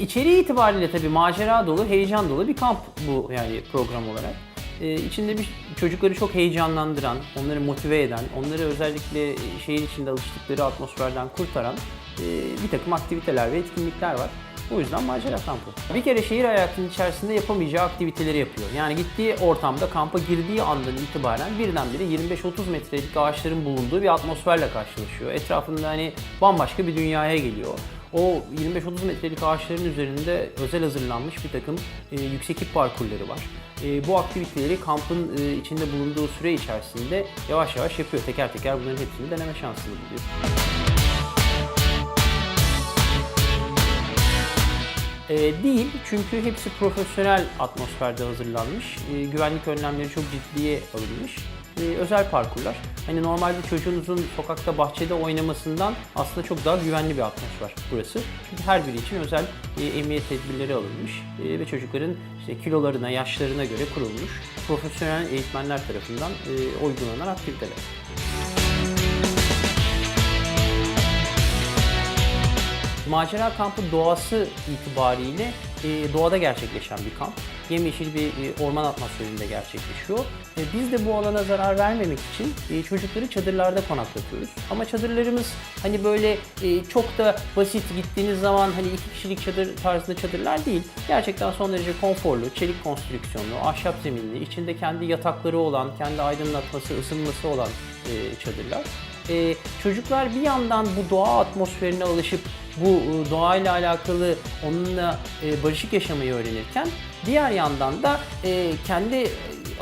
içeriği itibariyle tabii macera dolu, heyecan dolu bir kamp bu yani program olarak. Ee, içinde bir çocukları çok heyecanlandıran, onları motive eden, onları özellikle şehir içinde alıştıkları atmosferden kurtaran e, bir takım aktiviteler ve etkinlikler var. O yüzden macera kampı. Bir kere şehir hayatının içerisinde yapamayacağı aktiviteleri yapıyor. Yani gittiği ortamda kampa girdiği andan itibaren birdenbire 25-30 metrelik ağaçların bulunduğu bir atmosferle karşılaşıyor. Etrafında hani bambaşka bir dünyaya geliyor. O 25-30 metrelik ağaçların üzerinde özel hazırlanmış bir takım e, yüksek ip parkurları var. E, bu aktiviteleri kampın e, içinde bulunduğu süre içerisinde yavaş yavaş yapıyor. Teker teker bunların hepsini deneme şansını buluyor. Ee, değil çünkü hepsi profesyonel atmosferde hazırlanmış. Ee, güvenlik önlemleri çok ciddiye alınmış. Ee, özel parkurlar. Hani normalde çocuğunuzun sokakta bahçede oynamasından aslında çok daha güvenli bir atmosfer burası. Çünkü her biri için özel e, emniyet tedbirleri alınmış E, ve çocukların işte kilolarına, yaşlarına göre kurulmuş profesyonel eğitmenler tarafından e, uygulanan aktiviteler. Macera kampı doğası itibariyle e, doğada gerçekleşen bir kamp. Yemyeşil bir e, orman atmosferinde gerçekleşiyor. E, biz de bu alana zarar vermemek için e, çocukları çadırlarda konaklatıyoruz. Ama çadırlarımız hani böyle e, çok da basit gittiğiniz zaman hani iki kişilik çadır tarzında çadırlar değil. Gerçekten son derece konforlu, çelik konstrüksiyonlu, ahşap zeminli, içinde kendi yatakları olan, kendi aydınlatması, ısınması olan e, çadırlar. Ee, çocuklar bir yandan bu doğa atmosferine alışıp bu e, doğayla alakalı onunla e, barışık yaşamayı öğrenirken diğer yandan da e, kendi e,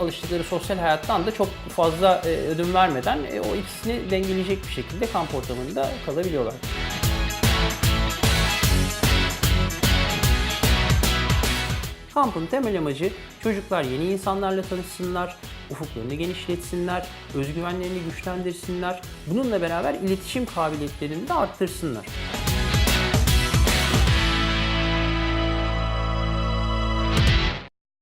alıştıkları sosyal hayattan da çok fazla e, ödün vermeden e, o ikisini dengeleyecek bir şekilde kamp ortamında kalabiliyorlar. Kampın temel amacı çocuklar yeni insanlarla tanışsınlar, ufuklarını genişletsinler, özgüvenlerini güçlendirsinler. Bununla beraber iletişim kabiliyetlerini de arttırsınlar.